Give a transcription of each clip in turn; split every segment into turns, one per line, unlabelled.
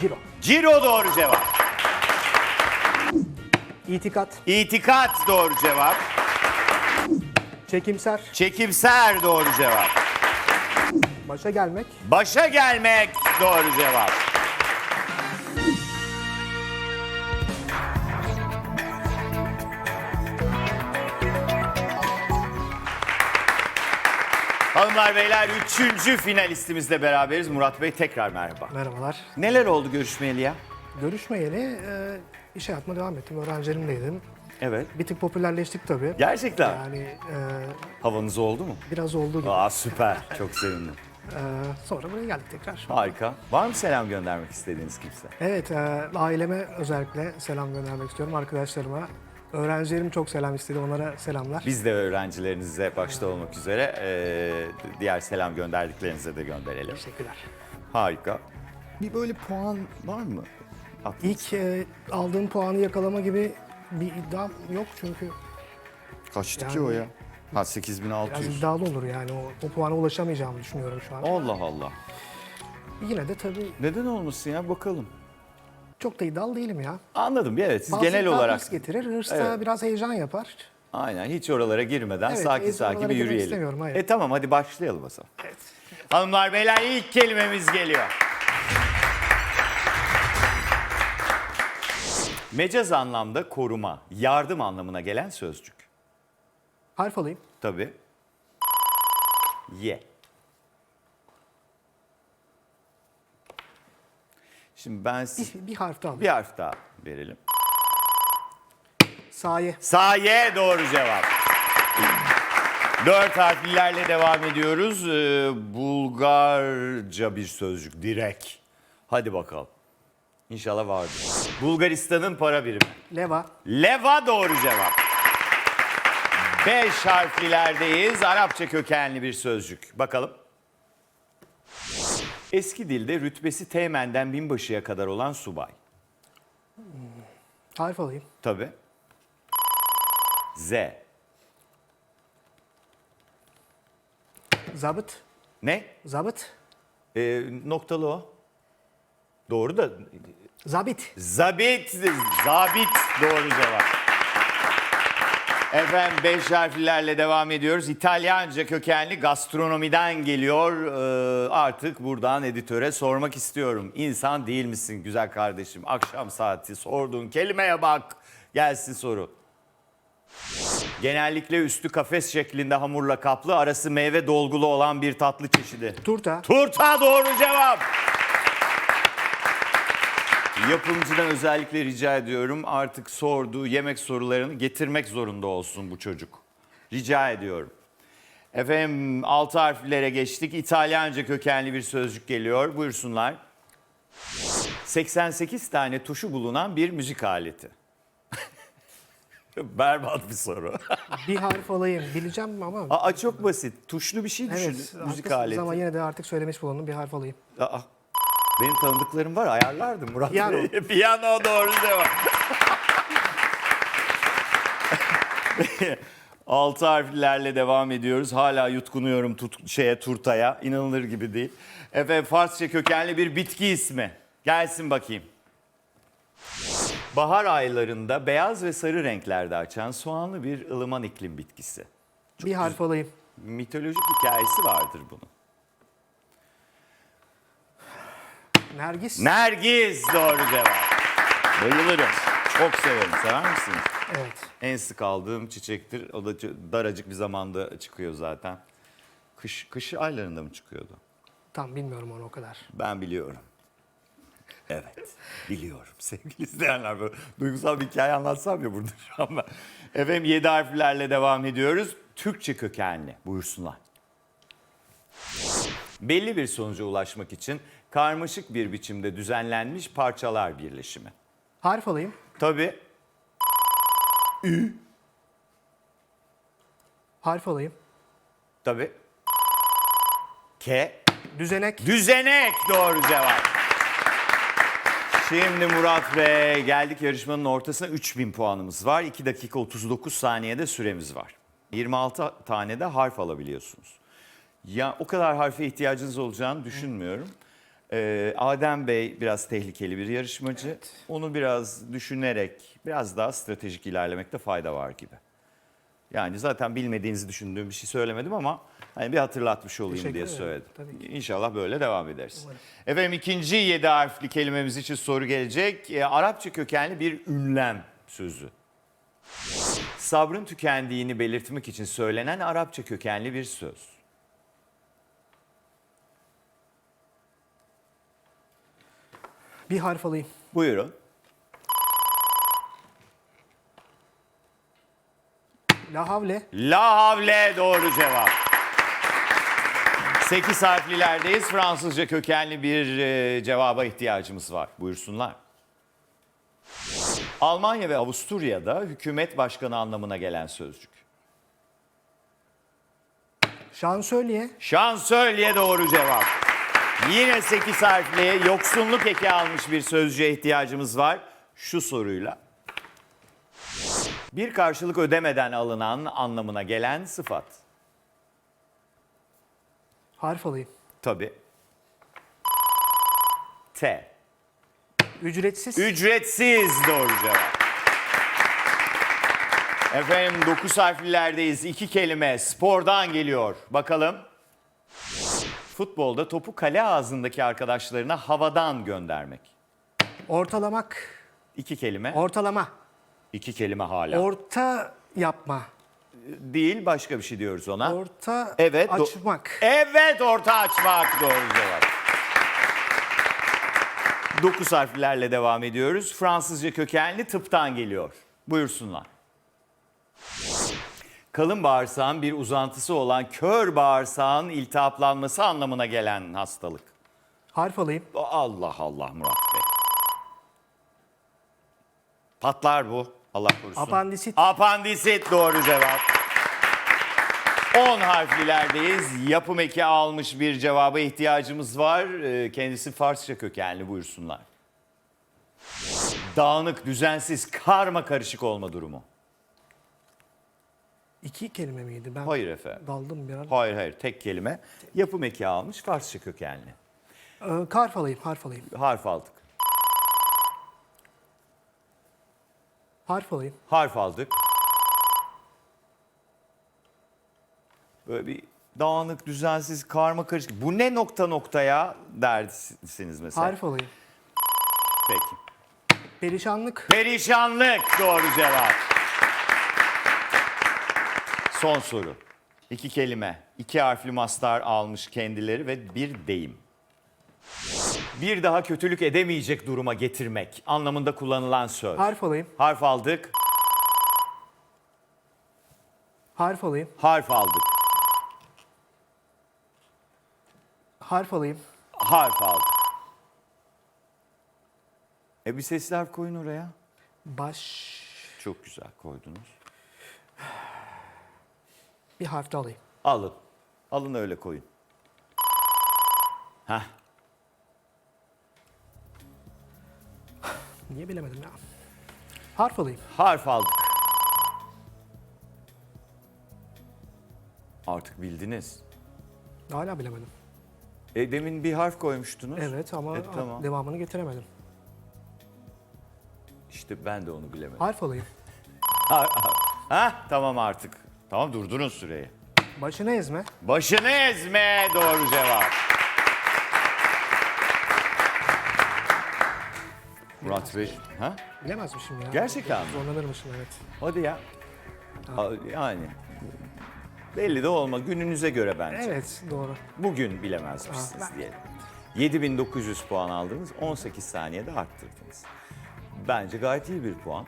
Ciro.
Ciro doğru cevap.
İtikat.
İtikat doğru cevap.
Çekimser.
Çekimser doğru cevap.
Başa gelmek.
Başa gelmek doğru cevap. Hanımlar beyler üçüncü finalistimizle beraberiz. Murat Bey tekrar merhaba.
Merhabalar.
Neler oldu görüşmeyeli ya?
Görüşmeyeli e, iş hayatıma devam ettim. Öğrencilerimdeydim.
Evet.
Bir tık popülerleştik tabii.
Gerçekten.
Yani e,
Havanız oldu mu?
biraz oldu gibi.
Aa süper. Çok sevindim.
E, sonra buraya geldik tekrar.
Harika. Var mı selam göndermek istediğiniz kimse?
Evet, e, aileme özellikle selam göndermek istiyorum. Arkadaşlarıma. Öğrencilerim çok selam istedi. Onlara selamlar.
Biz de öğrencilerinize başta olmak üzere eee, diğer selam gönderdiklerinize de gönderelim.
Teşekkürler.
Harika. Bir böyle puan var mı? Aklınızda?
İlk e, aldığım puanı yakalama gibi bir iddiam yok çünkü
Kaçtı
yani-
ki o ya? Ha
biraz
8600.
iddialı olur yani. O, o puana ulaşamayacağımı düşünüyorum şu an.
Allah Allah.
Yine de tabii
Neden olmasın ya bakalım.
Çok da iddialı değilim ya.
Anladım evet siz
Bazı
genel
iddialar
olarak.
hırs getirir. Hırs da
Evet.
biraz heyecan yapar.
Aynen hiç oralara girmeden
Evet,
sakin sakin bir
girmek
yürüyelim.
istemiyorum, hayır.
E tamam hadi başlayalım o zaman.
Evet.
Hanımlar beyler ilk kelimemiz geliyor. Mecaz anlamda koruma, yardım anlamına gelen sözcük.
Harf alayım.
Tabii. Ye. Şimdi ben size
Bir, bir harf daha
bir harf daha verelim.
Saye.
Saye doğru cevap. Dört harflilerle devam ediyoruz. Ee, Bulgarca bir sözcük. Direk. Hadi bakalım. İnşallah vardır. Bulgaristan'ın para birimi.
Leva.
Leva doğru cevap. Beş harflilerdeyiz. Arapça kökenli bir sözcük. Bakalım. Eski dilde rütbesi teğmenden binbaşıya kadar olan subay.
Harf alayım.
Tabii. Z.
Zabıt.
Ne?
Zabıt.
Ee, noktalı o. Doğru da
Zabit.
zabit, zabit doğru cevap. Efendim beş harflerle devam ediyoruz. İtalyanca kökenli gastronomiden geliyor. Ee, artık buradan editöre sormak istiyorum. İnsan değil misin güzel kardeşim? Akşam saati sorduğun kelimeye bak. Gelsin soru. Genellikle üstü kafes şeklinde hamurla kaplı, arası meyve dolgulu olan bir tatlı çeşidi.
Turta.
Turta doğru cevap. Yapımcıdan özellikle rica ediyorum artık sorduğu yemek sorularını getirmek zorunda olsun bu çocuk. Rica ediyorum. Efendim altı harflere geçtik. İtalyanca kökenli bir sözcük geliyor. Buyursunlar. 88 tane tuşu bulunan bir müzik aleti. Berbat bir soru.
Bir harf alayım. Bileceğim ama.
Aa çok basit. Tuşlu bir şey düşün.
evet.
müzik
haklısınız
aleti.
Ama yine de artık söylemiş bulundum. Bir harf alayım.
Aa, benim tanıdıklarım var ayarlardım Murat
Piyano.
Bey. Piyano doğru cevap. Altı harflerle devam ediyoruz. Hala yutkunuyorum tut, şeye turtaya. İnanılır gibi değil. Efendim Farsça kökenli bir bitki ismi. Gelsin bakayım. Bahar aylarında beyaz ve sarı renklerde açan soğanlı bir ılıman iklim bitkisi.
bir harf alayım.
Mitolojik hikayesi vardır bunun.
Nergis.
Nergis doğru cevap. Bayılırım. Çok severim. Sever misiniz?
Evet.
En sık aldığım çiçektir. O da daracık bir zamanda çıkıyor zaten. Kış, kış aylarında mı çıkıyordu?
Tam bilmiyorum onu o kadar.
Ben biliyorum. Evet, biliyorum sevgili izleyenler. Böyle duygusal bir hikaye anlatsam ya burada şu an ben. Efendim yedi harflerle devam ediyoruz. Türkçe kökenli buyursunlar. Belli bir sonuca ulaşmak için karmaşık bir biçimde düzenlenmiş parçalar birleşimi.
Harf alayım.
Tabii
Harf alayım.
tabii. K
Düzenek.
Düzenek doğru cevap. Şimdi Murat Bey geldik yarışmanın ortasına 3000 puanımız var. 2 dakika 39 saniyede süremiz var. 26 tane de harf alabiliyorsunuz. Ya o kadar harfe ihtiyacınız olacağını düşünmüyorum. Ee, Adem Bey biraz tehlikeli bir yarışmacı. Onu biraz düşünerek, biraz daha stratejik ilerlemekte fayda var gibi. Yani zaten bilmediğinizi düşündüğüm bir şey söylemedim ama hani bir hatırlatmış olayım
Teşekkür
diye
ederim.
söyledim.
Tabii ki.
İnşallah böyle devam ederiz. Efendim ikinci yedi harfli kelimemiz için soru gelecek. Ee, Arapça kökenli bir ünlem sözü. Sabrın tükendiğini belirtmek için söylenen Arapça kökenli bir söz.
Bir harf alayım.
Buyurun.
La havle.
La havle doğru cevap. 8 harflilerdeyiz. Fransızca kökenli bir e, cevaba ihtiyacımız var. Buyursunlar. Almanya ve Avusturya'da hükümet başkanı anlamına gelen sözcük.
Şansölye.
Şansölye doğru cevap. Yine 8 harfli yoksunluk eki almış bir sözcüğe ihtiyacımız var. Şu soruyla. Bir karşılık ödemeden alınan anlamına gelen sıfat.
Harf alayım.
Tabii. T.
Ücretsiz.
Ücretsiz doğru cevap. Efendim 9 harflilerdeyiz. İki kelime spordan geliyor. Bakalım. Futbolda topu kale ağzındaki arkadaşlarına havadan göndermek.
Ortalamak.
İki kelime.
Ortalama.
İki kelime hala.
Orta yapma.
Değil başka bir şey diyoruz ona.
Orta
Evet.
açmak.
Evet orta açmak doğru cevap. 9 harflerle devam ediyoruz. Fransızca kökenli tıptan geliyor. Buyursunlar. Kalın bağırsağın bir uzantısı olan kör bağırsağın iltihaplanması anlamına gelen hastalık.
Harf alayım.
Allah Allah Murat Bey. Patlar bu. Allah korusun.
Apandisit.
Apandisit doğru cevap. 10 harflilerdeyiz. Yapım eki almış bir cevaba ihtiyacımız var. Ee, Kendisi Farsça kökenli buyursunlar. Dağınık, düzensiz, karma karışık olma durumu.
İki kelime miydi? Ben
Hayır efendim.
daldım bir an.
Hayır hayır tek kelime. Yapım eki almış Farsça kökenli.
Ee, harf alayım. Harf alayım.
Harf aldık.
Harf alayım.
Harf aldık. Böyle bir dağınık, düzensiz, karma karışık. Bu ne nokta noktaya dersiniz mesela.
Harf alayım.
Peki.
Perişanlık.
Perişanlık doğru cevap. Son soru. İki kelime. iki harfli mastar almış kendileri ve bir deyim. Bir daha kötülük edemeyecek duruma getirmek anlamında kullanılan söz.
Harf alayım.
Harf aldık.
Harf alayım.
Harf aldık.
Harf alayım.
Harf aldık. E bir sesli harf koyun oraya.
Baş.
Çok güzel koydunuz.
Bir harf de alayım.
Alın. Alın öyle koyun. Heh.
Niye bilemedim ya? Harf alayım.
Harf aldık. Artık bildiniz.
Hala bilemedim.
E demin bir harf koymuştunuz.
Evet ama
E, tamam.
devamını getiremedim.
İşte ben de onu bilemedim.
Harf alayım.
Ha tamam artık. Tamam durdurun süreyi.
Başını ezme.
Başını ezme doğru cevap. Murat Bey. Ha?
Bilemezmişim ya.
Gerçekten mi?
Zorlanırmışım evet.
Hadi ya. A- Yani belli de olma gününüze göre bence.
Evet doğru.
Bugün bilemezmişsiniz
Aa,
diyelim. 7900 puan aldınız, 18 saniyede arttırdınız. Bence gayet iyi bir puan.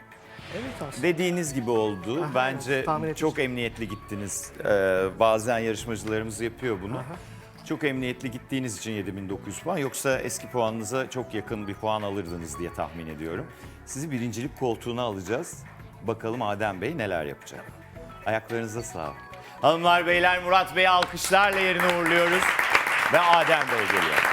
Evet aslında.
Dediğiniz gibi oldu.
Aha,
Bence
tahmin etmiştim.
çok emniyetli gittiniz. Ee, bazen yarışmacılarımız yapıyor bunu.
Aha.
Çok emniyetli gittiğiniz için 7900 puan. Yoksa eski puanınıza çok yakın bir puan alırdınız diye tahmin ediyorum. Sizi birincilik koltuğuna alacağız. Bakalım Adem Bey neler yapacak. Ayaklarınıza sağlık. Hanımlar beyler Murat Bey'i alkışlarla yerine uğurluyoruz. Ve Adem Bey geliyor.